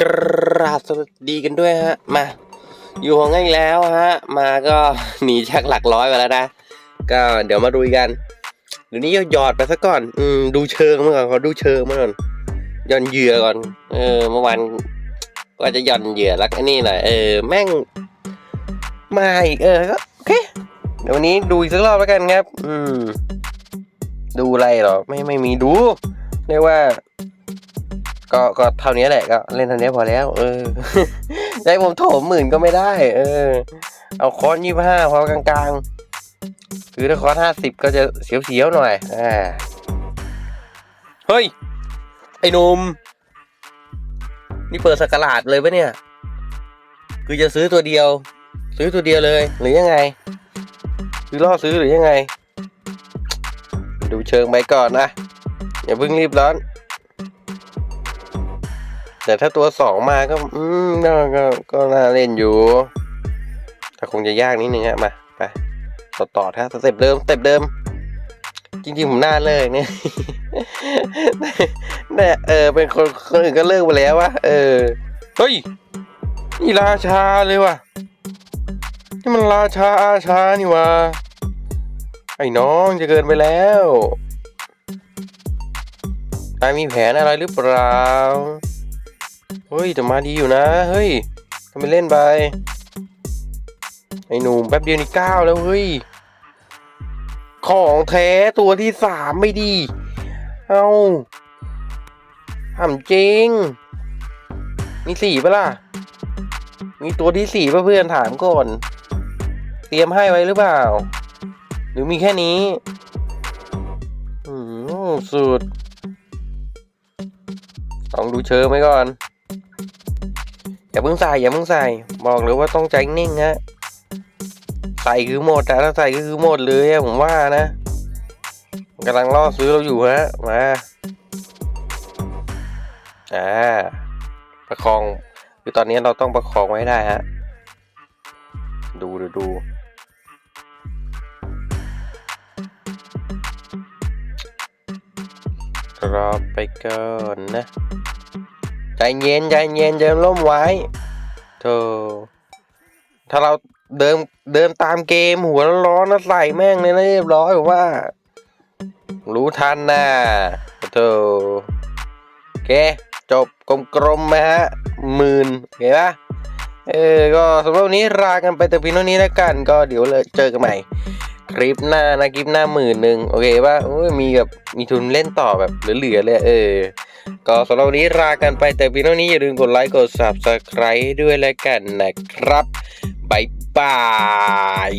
กราบสวัสดีกันด้วยฮะ มา อยู่ของง่ายแล้วฮะ มาก็หนีจากหลักร้อยไปแล้วนะ ก็เดี๋ยวมาดูกันเดี๋ยวนี้หยอดไปซะก่อน อืมดูเชิงมาก่อนขอดูเชิงมาก่อนหย่อนเหยื่อก่อน เออ เมื่อวานว่าจะหย่อนเหยื่อแล้วอันนี้หน่อย เออ แม่ง มาอีก เออก็โอเค เดี๋ยววันนี้ดูอีกสักรอบแล้วกันครับ อืม ดูอะไรหรอ ไม่ไม่มีดู เรียกว่า ก็ก็เท่านี้แหละก็เล่นเท่านี้พอแล้ว เออให้ผมโถมหมื่นก็ไม่ได้ เออ เอาคอนยี่ห้าพอกลางๆคือถ้าคอนห้าสิบก็จะเสียวๆหน่อยอ่าเฮ้ย ไอ้หนุ่มนี่เปิดสกราดเลยปะเนี่ย คือจะซื้อตัวเดียว ซื้อตัวเดียวเลย หรือยังไง คือล่อซื้อหรือยังไง ดูเชิงไปก่อนนะ อย่าเพิ่งรีบร้อน แต่ถ้าตัวสองมาก็ อืมก็ก็ก็น่าเล่นอยู่ แต่คงจะยากนิดนึงฮะมาไปต่อต่อถ้าสเต็ปเดิมสเต็ปเดิม จริงๆผมน่าเลิกเนี่ยเนี่ยเออเป็นคนคนอื่นก็เลิกไปแล้ววะเออเฮ้ยนี่ราชาเลยวะนี่มันราชาอาชานี่วะไอ้น้องจะเกินไปแล้วนายมีแผนอะไรหรือเปล่า เฮ้ยแต่มาดีอยู่นะ เฮ้ยทำไมเล่นไป ไอ้หนุ่มแป๊บเดียวนี่เก้าแล้วเฮ้ย ของแท้ตัวที่สามไม่ดี เอาทำจริง มีสี่ปะล่ะ มีตัวที่สี่ป่ะเพื่อนถามก่อน เตรียมให้ไว้หรือเปล่า หรือมีแค่นี้อืมสุดลองดูเชิงไว้ก่อน อย่าเพิ่งใส่อย่าเพิ่งใส่ บอกเลยว่าต้องใจนิ่งฮะใส่คือหมดอะถ้าใส่ก็คือหมดเลยอะผมว่านะกำลังล่อซื้อเราอยู่ฮะมาอ่าประคองคือตอนนี้เราต้องประคองไว้ได้ฮะดูดูดูรอไปก่อนนะ ใจเย็นใจเย็นใจร่มไว้โธ่ถ้าเราเดินเดินตามเกมหัวร้อนแล้วใส่แม่งเลยนะเรียบร้อยผมว่า รู้ทันนะโธ่โอเค จบกลมๆนะฮะหมื่นโอเคปะเออ ก็สำหรับวันนี้ลากันไปแต่เพียงเท่านี้แล้วกัน ก็เดี๋ยวเจอกันใหม่ คลิปหน้านะคลิปหน้าหมื่นหนึ่งโอเคป่ะมีแบบมีทุนเล่นต่อแบบเหลือๆเลยเออ ก็สำหรับวันนี้ลากันไปแต่พี่น้องนี้อย่าลืมกดไลค์กด subscribe ด้วยแล้วกันนะครับบายบาย